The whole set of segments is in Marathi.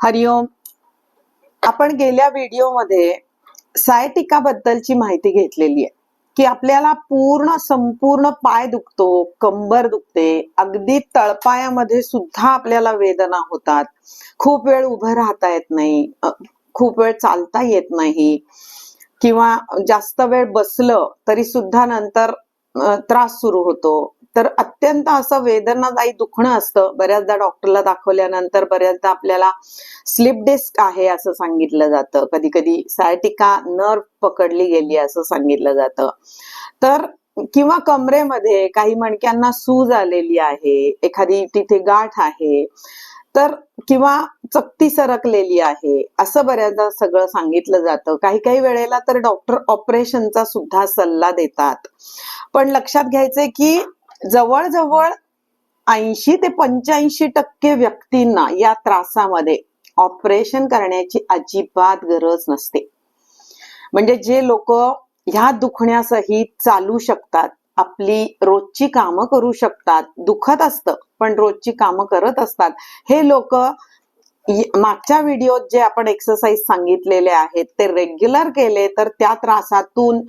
हरिओम आपण गेल्या व्हिडिओमध्ये सायटिका बद्दलची माहिती घेतलेली आहे. की आपल्याला पूर्ण संपूर्ण पाय दुखतो कंबर दुखते अगदी तळपायामध्ये सुद्धा आपल्याला वेदना होतात. खूप वेळ उभं राहता येत नाही खूप वेळ चालता येत नाही किंवा जास्त वेळ बसलं तरी सुद्धा नंतर त्रास सुरू होतो. तर अत्यंत असं वेदनादायी दुखणं असतं. बऱ्याचदा डॉक्टरला दाखवल्यानंतर बऱ्याचदा आपल्याला स्लिप डिस्क आहे असं सांगितलं जातं. कधी कधी सायटिका नर्व पकडली गेली असं सांगितलं जातं. तर किंवा कमरेमध्ये काही मणक्यांना सूज आलेली आहे एखादी तिथे गाठ आहे तर किंवा चकती सरकलेली आहे असं बऱ्याचदा सगळं सांगितलं जातं. काही काही वेळेला तर डॉक्टर ऑपरेशनचा सुद्धा सल्ला देतात. पण लक्षात घ्यायचंय की जवळजवळ ऐंशी ते पंच्याऐंशी टक्के व्यक्तींना या त्रासामध्ये ऑपरेशन करण्याची अजिबात गरज नसते. म्हणजे जे लोक ह्या दुखण्यासहित चालू शकतात आपली रोजची कामं करू शकतात दुखत असतं पण रोजची कामं करत असतात. हे लोक मागच्या व्हिडिओत जे आपण एक्सरसाइज सांगितलेले आहेत ते रेग्युलर केले तर त्या त्रासातून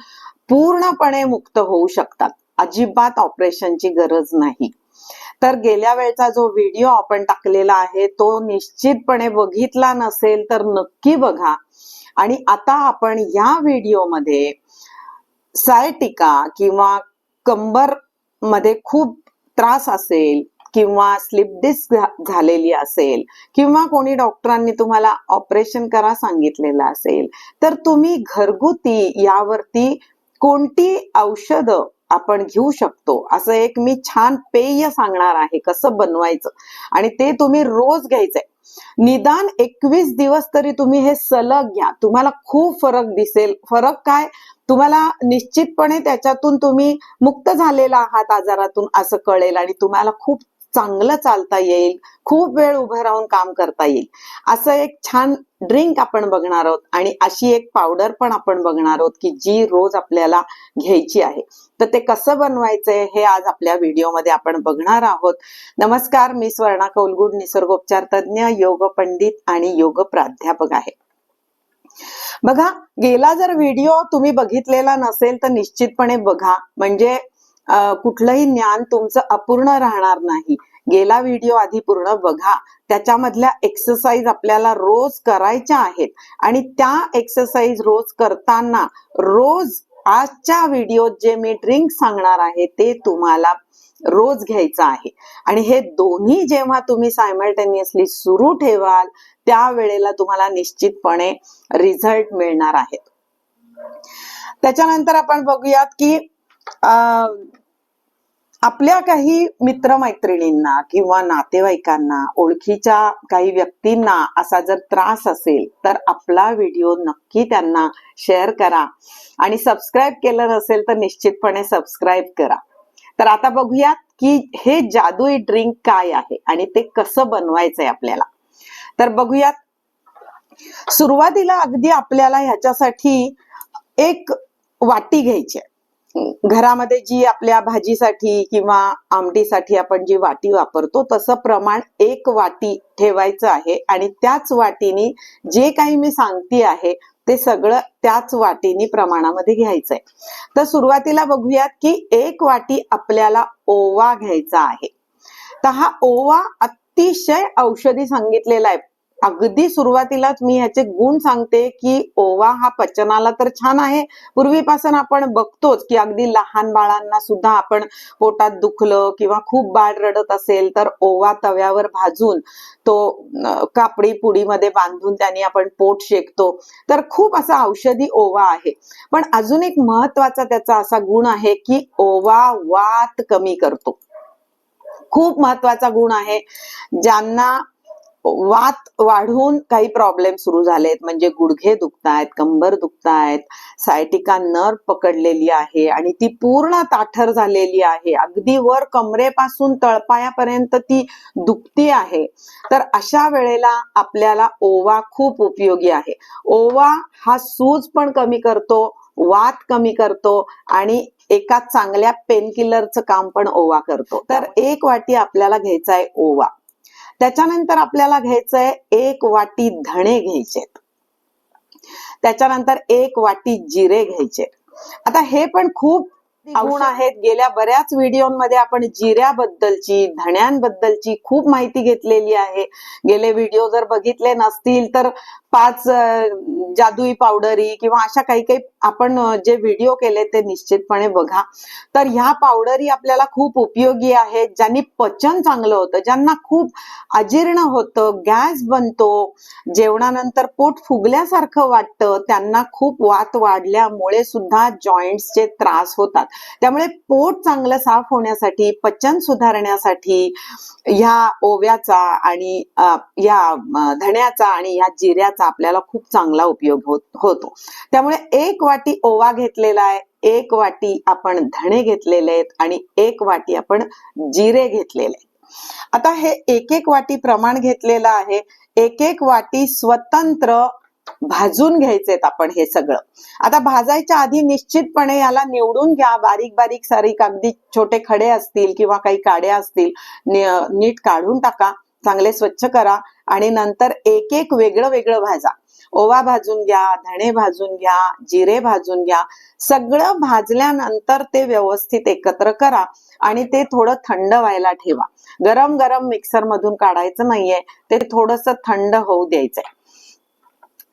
पूर्णपणे मुक्त होऊ शकतात. अजिबात ऑपरेशनची गरज नाही. तर गेल्या वेळचा जो व्हिडिओ आपण टाकलेला आहे तो निश्चितपणे बघितला नसेल तर नक्की बघा. आणि आता आपण या व्हिडिओमध्ये सायटिका किंवा कंबरमध्ये खूप त्रास असेल किंवा स्लिप डिस्क झालेली असेल किंवा कोणी डॉक्टरांनी तुम्हाला ऑपरेशन करा सांगितलेलं असेल तर तुम्ही घरगुती यावरती कोणती औषधं आपण घेऊ शकतो. असं एक मी छान पेय सांगणार आहे कसं बनवायचं. आणि ते तुम्ही रोज घ्यायचंय. निदान एकवीस दिवस तरी तुम्ही हे सलग घ्या. तुम्हाला खूप फरक दिसेल. फरक काय? तुम्हाला निश्चितपणे त्याच्यातून तुम्ही मुक्त झालेला आहात आजारातून असं कळेल आणि तुम्हाला खूप चांगलं चालता येईल खूप वेळ उभं राहून काम करता येईल. असं एक छान ड्रिंक आपण बघणार आहोत आणि अशी एक पावडर पण आपण बघणार आहोत की जी रोज आपल्याला घ्यायची आहे. तर ते कसं बनवायचंय हे आज आपल्या व्हिडिओमध्ये आपण बघणार आहोत. नमस्कार मी स्वर्णा कौलगुड निसर्गोपचार तज्ज्ञ योग पंडित आणि योग प्राध्यापक आहे. बघा गेला जर व्हिडिओ तुम्ही बघितलेला नसेल तर निश्चितपणे बघा. म्हणजे कुठलंही ज्ञान तुमचं अपूर्ण राहणार नाही. गेला व्हिडिओ आधी पूर्ण बघा. त्याच्यामधल्या एक्सरसाइज आपल्याला रोज करायच्या आहेत. आणि त्या एक्सरसाइज रोज करताना रोज आजच्या व्हिडिओत जे मी ड्रिंक सांगणार आहे ते तुम्हाला रोज घ्यायचं आहे. आणि हे दोन्ही जेव्हा तुम्ही सायमल्टेनियसली सुरू ठेवाल त्यावेळेला तुम्हाला निश्चितपणे रिझल्ट मिळणार आहेत. त्याच्यानंतर आपण बघूयात की आपल्या काही मित्रमैत्रिणींना किंवा नातेवाईकांना ओळखीच्या काही व्यक्तींना असा जर त्रास असेल तर आपला व्हिडिओ नक्की त्यांना शेअर करा. आणि सबस्क्राईब केलं नसेल तर निश्चितपणे सबस्क्राईब करा. तर आता बघूयात की हे जादुई ड्रिंक काय आहे आणि ते कसं बनवायचंय आपल्याला. तर बघूयात. सुरुवातीला अगदी आपल्याला ह्याच्यासाठी एक वाटी घ्यायची आहे. घरामध्ये जी आपल्या भाजीसाठी किंवा आमटीसाठी आपण जी वाटी वापरतो तसं प्रमाण एक वाटी ठेवायचं आहे. आणि त्याच वाटीनी जे काही मी सांगते आहे ते सगळं त्याच वाटीनी प्रमाणामध्ये घ्यायचं आहे तर सुरुवातीला बघूयात की एक वाटी आपल्याला ओवा घ्यायचा आहे. तर हा ओवा अतिशय औषधी सांगितलेला आहे. अगदी सुरुवातीलाच मी ह्याचे गुण सांगते की ओवा हा पचनाला तर छान आहे. पूर्वीपासून आपण बघतोच की अगदी लहान बाळांना सुद्धा आपण पोटात दुखलं किंवा खूप बाळ रडत असेल तर ओवा तव्यावर भाजून तो कापडी पुडीमध्ये बांधून त्याने आपण पोट शेकतो. तर खूप असा औषधी ओवा आहे. पण अजून एक महत्त्वाचा त्याचा असा गुण आहे की ओवा वात कमी करतो. खूप महत्त्वाचा गुण आहे. ज्यांना वात वाढून काही प्रॉब्लेम सुरू झालेत. म्हणजे गुडघे दुखतायत कंबर दुखतायत सायटिका नर्व पकडलेली आहे आणि ती पूर्ण ताठर झालेली आहे. अगदी वर कमरेपासून तळपायापर्यंत ती दुखती आहे. तर अशा वेळेला आपल्याला ओवा खूप उपयोगी आहे. ओवा हा सूज पण कमी करतो वात कमी करतो आणि एका चांगल्या पेनकिलरचं काम पण ओवा करतो. तर एक वाटी आपल्याला घ्यायचा आहे ओवा. त्याच्यानंतर आपल्याला घ्यायचंय एक वाटी धणे घ्यायचे. त्याच्यानंतर एक वाटी जिरे घ्यायचे. आता हे पण खूप गुण आहेत. गेल्या बऱ्याच व्हिडिओमध्ये आपण जिऱ्याबद्दलची धण्यांबद्दलची खूप माहिती घेतलेली आहे. गेले व्हिडिओ जर बघितले नसतील तर पाच जादुई पावडरी किंवा अशा काही काही आपण जे व्हिडिओ केले ते निश्चितपणे बघा. तर ह्या पावडरी आपल्याला खूप उपयोगी आहेत ज्यांनी पचन चांगलं होतं ज्यांना खूप अजीर्ण होतं गॅस बनतो जेवणानंतर पोट फुगल्यासारखं वाटतं त्यांना खूप वात वाढल्यामुळे सुद्धा जॉईंट्सचे त्रास होतात. त्यामुळे पोट चांगलं साफ होण्यासाठी पचन सुधारण्यासाठी ह्या ओव्याचा आणि या धण्याचा आणि या जिऱ्याचा आपल्याला खूप चांगला उपयोग होत होतो. त्यामुळे एक वाटी ओवा घेतलेला आहे एक वाटी आपण धणे घेतलेले आहेत आणि एक वाटी आपण जिरे घेतलेले आहेत. आता हे एक एक वाटी प्रमाण घेतलेलं आहे एक एक वाटी स्वतंत्र भाजून घ्यायचेत आपण हे सगळं. आता भाजायच्या आधी निश्चितपणे याला निवडून घ्या बारीक बारीक सारीक अगदी छोटे खडे असतील किंवा काही काड्या असतील नीट काढून टाका. चांगले स्वच्छ करा आणि नंतर एक एक वेगळं वेगळं भाजा. ओवा भाजून घ्या धणे भाजून घ्या जिरे भाजून घ्या. सगळं भाजल्यानंतर ते व्यवस्थित एकत्र करा आणि ते थोडं थंड व्हायला ठेवा. गरम गरम मिक्सर मधून काढायचं नाहीये ते थोडस थंड होऊ द्यायचंय.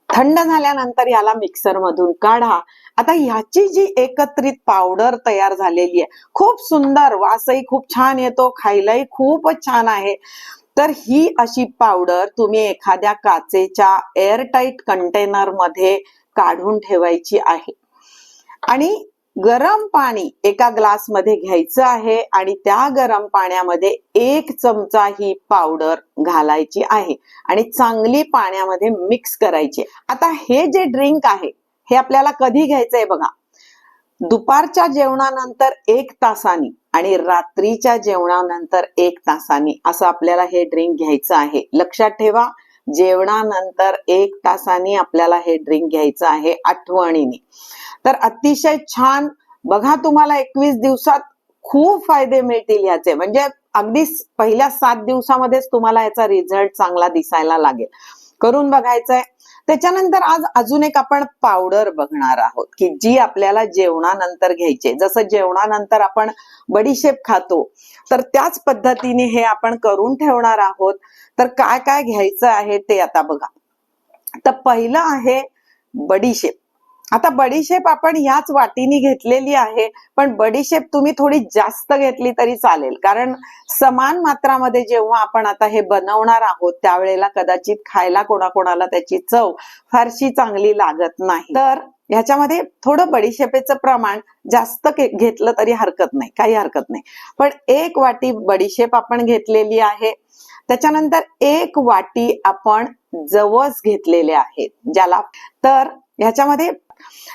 थंड झाल्यानंतर याला मिक्सर मधून काढा. आता ह्याची जी एकत्रित पावडर तयार झालेली आहे खूप सुंदर वासही खूप छान येतो खायलाही खूपच छान आहे. तर ही अशी पावडर तुम्ही एखाद्या काचेच्या एअरटाईट कंटेनरमध्ये काढून ठेवायची आहे. आणि गरम पाणी एका ग्लासमध्ये घ्यायचं आहे आणि त्या गरम पाण्यामध्ये एक चमचा ही पावडर घालायची आहे आणि चांगली पाण्यामध्ये मिक्स करायची आता हे जे ड्रिंक आहे हे आपल्याला कधी घ्यायचंय बघा. दुपारच्या जेवणानंतर एक तासानी आणि रात्रीच्या जेवणानंतर एक तासानी असं आपल्याला हे ड्रिंक घ्यायचं आहे. लक्षात ठेवा जेवणानंतर एक तासानी आपल्याला हे ड्रिंक घ्यायचं आहे आठवणीने. तर अतिशय छान बघा तुम्हाला एकवीस दिवसात खूप फायदे मिळतील याचे. म्हणजे अगदी पहिल्या सात दिवसामध्येच तुम्हाला याचा रिझल्ट चांगला दिसायला लागेल. करून बघायचंय. त्याच्यानंतर आज अजून एक आपण पावडर बघणार आहोत की जी आपल्याला जेवणानंतर घ्यायची जसं जेवणानंतर आपण बडीशेप खातो तर त्याच पद्धतीने हे आपण करून ठेवणार आहोत. तर काय काय घ्यायचं आहे ते आता बघा. तर पहिलं आहे बडीशेप. आता बडीशेप आपण ह्याच वाटीनी घेतलेली आहे पण बडीशेप तुम्ही थोडी जास्त घेतली तरी चालेल. कारण समान मात्रामध्ये जेव्हा आपण आता हे बनवणार आहोत त्यावेळेला कदाचित खायला कोणाकोणाला त्याची चव फारशी चांगली लागत नाही. तर ह्याच्यामध्ये थोडं बडीशेपेचं प्रमाण जास्त घेतलं तरी हरकत नाही काही हरकत नाही. पण एक वाटी बडीशेप आपण घेतलेली आहे. त्याच्यानंतर एक वाटी आपण जवस घेतलेले आहेत ज्याला तर ह्याच्यामध्ये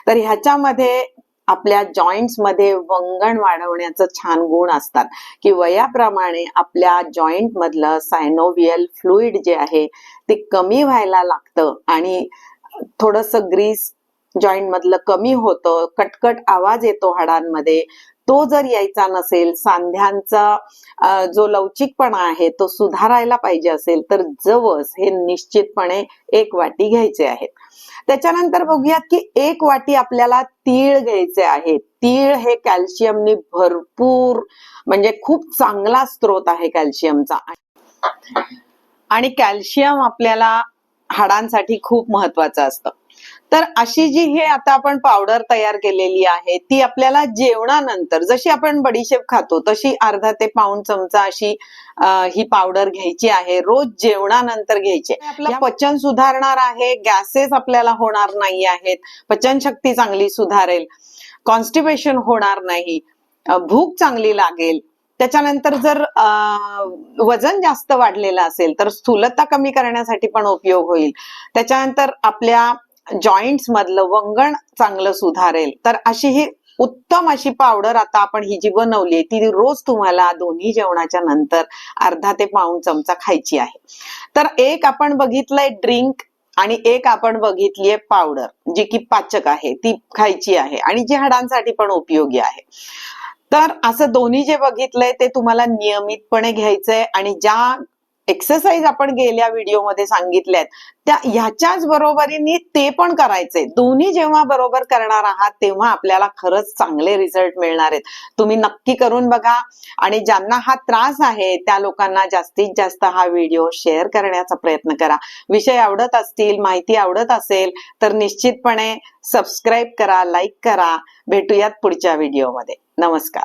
तर ह्याच्यामध्ये आपल्या जॉईंट्समध्ये वंगण वाढवण्याचं छान गुण असतात. की वयाप्रमाणे आपल्या जॉईंट मधलं सायनोवियल फ्लुइड जे आहे ते कमी व्हायला लागतं आणि थोडस ग्रीस जॉईंट मधलं कमी होतं कटकट आवाज येतो हाडांमध्ये. तो जर यायचा नसेल सांध्यांचा जो लवचिकपणा आहे तो सुधारायला पाहिजे असेल तर जवस हे निश्चितपणे एक वाटी घ्यायचे आहेत. त्याच्यानंतर बघूयात की एक वाटी आपल्याला तीळ घ्यायचे आहे. तीळ हे कॅल्शियमनी भरपूर म्हणजे खूप चांगला स्रोत आहे कॅल्शियमचा. आणि कॅल्शियम आपल्याला हाडांसाठी खूप महत्वाचं असतं. तर अशी जी हे आता आपण पावडर तयार केलेली आहे ती आपल्याला जेवणानंतर जशी आपण बडीशेप खातो तशी अर्धा ते पाऊण चमचा अशी ही पावडर घ्यायची आहे. रोज जेवणानंतर घ्यायची. आपलं पचन सुधारणार आहे गॅसेस आपल्याला होणार नाही आहेत पचनशक्ती चांगली सुधारेल कॉन्स्टिपेशन होणार नाही भूक चांगली लागेल. त्याच्यानंतर जर वजन जास्त वाढलेलं असेल तर स्थूलता कमी करण्यासाठी पण उपयोग होईल. त्याच्यानंतर आपल्या जॉईंट्स मधलं वंगण चांगलं सुधारेल. तर अशी ही उत्तम अशी पावडर आता आपण ही जी बनवली आहे ती रोज तुम्हाला दोन्ही जेवणाच्या नंतर अर्धा ते पाऊण चमचा खायची आहे. तर एक आपण बघितलंय ड्रिंक आणि एक आपण बघितलीये पावडर जी की पाचक आहे ती खायची आहे आणि जी हाडांसाठी पण उपयोगी आहे. तर असं दोन्ही जे बघितलंय ते तुम्हाला नियमितपणे घ्यायचंय आणि ज्या एक्सरसाइज आपण गेल्या व्हिडिओमध्ये सांगितल्यात. त्या ह्याच्याच बरोबरीने ते पण करायचे. दोन्ही जेव्हा बरोबर करणार आहात तेव्हा आपल्याला खरंच चांगले रिझल्ट मिळणार आहेत. तुम्ही नक्की करून बघा. आणि ज्यांना हा त्रास आहे त्या लोकांना जास्तीत जास्त हा व्हिडिओ शेअर करण्याचा प्रयत्न करा. विषय आवडत असतील माहिती आवडत असेल तर निश्चितपणे सबस्क्राईब करा लाईक करा. भेटूयात पुढच्या व्हिडिओमध्ये नमस्कार.